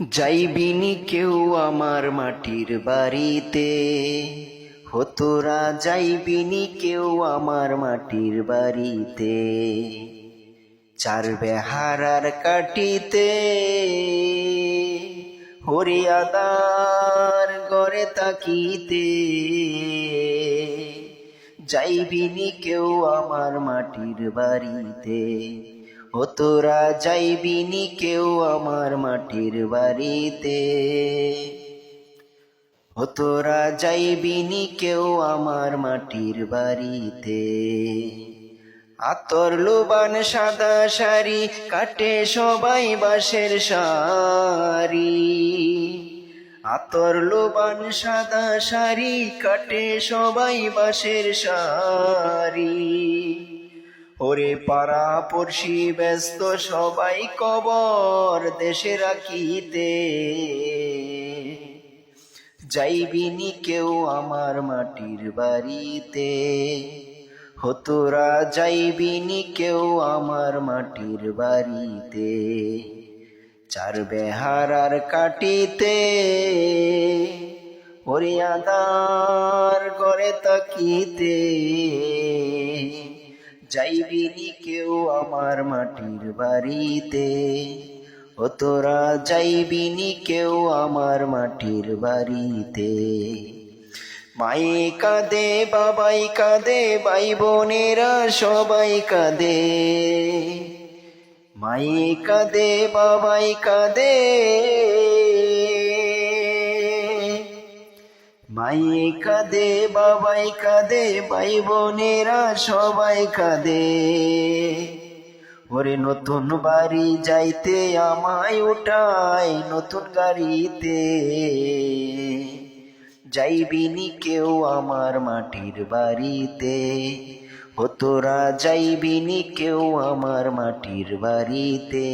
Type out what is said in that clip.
যাইবিনি কেউ আমার মাটির বাড়িতে। হতোরা যাইবিনি কেউ আমার মাটির বাড়িতে। চার বেহারার কাটিতে হরিয়াদার গড়ে তাকিতে। যাইবিনি কেউ আমার মাটির বাড়িতে? ও তোরা যাইবিনি কেউ আমার মাটির বাড়িতে? ও তোরা যাইবিনি কেউ আমার মাটির বাড়িতে? আতর লোবান সাদা শাড়ি কাটে সবাই বাঁশের শাড়ি। আতর লোবান সাদা শাড়ি কাটে সবাই বাঁশের শাড়ি। ওরে পাড়া পড়শি ব্যস্ত সবাই কবর দেশে রাখিতে। যাইবিনি কেউ আমার মাটির বাড়িতে। হতোরা যাইবিনি কেউ আমার মাটির বাড়িতে। চার বেহারার কাটিতে হরিয়াদার করে তাকিতে। যাইবিনি কেউ আমার মাটির বাড়িতে, ও তোরা যাইবিনি কেউ আমার মাটির বাড়িতে। মায়ে কাঁদে, বাবাই কাঁদে, ভাই বোনেরা সবাই কাঁদে। মায়ে কাঁদে, বাবাই কাঁদে। মায়ে কাঁদে, বাবাই কাঁদে ভাই বোনেরা সবাই কাঁদে। ওরে নতুন বাড়ি যাইতে আমায় উঠাই নতুন গাড়িতে। যাইবিনি কেউ আমার মাটির বাড়িতে? ও তোরা যাইবিনি কেউ আমার মাটির বাড়িতে?